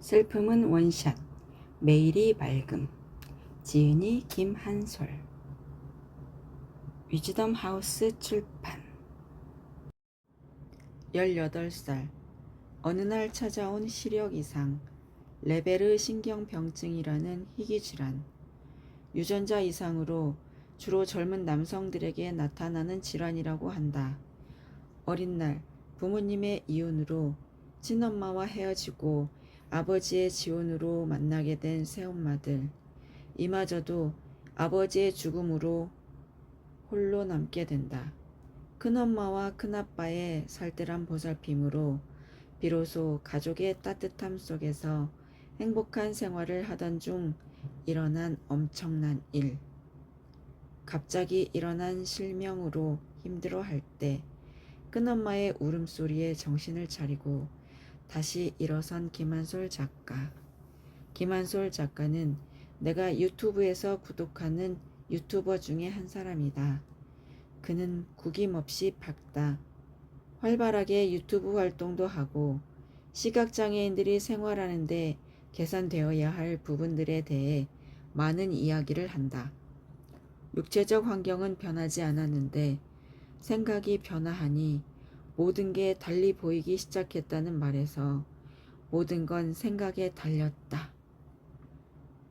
슬픔은 원샷, 매일이 맑음. 지은이 김한솔. 위즈덤 하우스 출판. 18살. 어느 날 찾아온 시력 이상. 레베르 신경병증이라는 희귀 질환. 유전자 이상으로 주로 젊은 남성들에게 나타나는 질환이라고 한다. 어린 날 부모님의 이혼으로 친엄마와 헤어지고 아버지의 지원으로 만나게 된 새엄마들. 이마저도 아버지의 죽음으로 홀로 남게 된다. 큰엄마와 큰아빠의 살뜰한 보살핌으로 비로소 가족의 따뜻함 속에서 행복한 생활을 하던 중 일어난 엄청난 일. 갑자기 일어난 실명으로 힘들어 할 때 큰엄마의 울음소리에 정신을 차리고 다시 일어선 김한솔 작가. 김한솔 작가는 내가 유튜브에서 구독하는 유튜버 중에 한 사람이다. 그는 구김없이 밝다. 활발하게 유튜브 활동도 하고 시각장애인들이 생활하는데 개선되어야 할 부분들에 대해 많은 이야기를 한다. 육체적 환경은 변하지 않았는데 생각이 변화하니 모든 게 달리 보이기 시작했다는 말에서 모든 건 생각에 달렸다.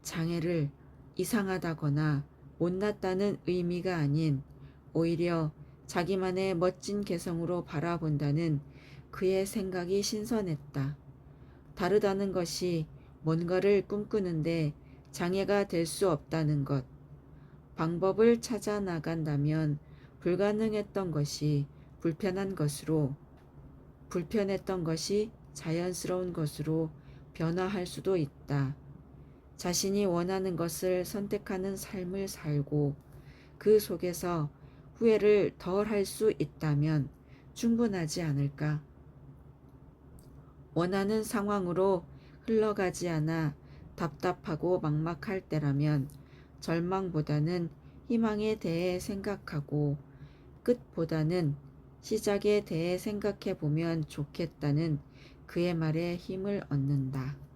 장애를 이상하다거나 못났다는 의미가 아닌 오히려 자기만의 멋진 개성으로 바라본다는 그의 생각이 신선했다. 다르다는 것이 뭔가를 꿈꾸는데 장애가 될 수 없다는 것. 방법을 찾아 나간다면 불가능했던 것이 불편한 것으로, 불편했던 것이 자연스러운 것으로 변화할 수도 있다. 자신이 원하는 것을 선택하는 삶을 살고 그 속에서 후회를 덜 할 수 있다면 충분하지 않을까? 원하는 상황으로 흘러가지 않아 답답하고 막막할 때라면 절망보다는 희망에 대해 생각하고 끝보다는 시작에 대해 생각해 보면 좋겠다는 그의 말에 힘을 얻는다.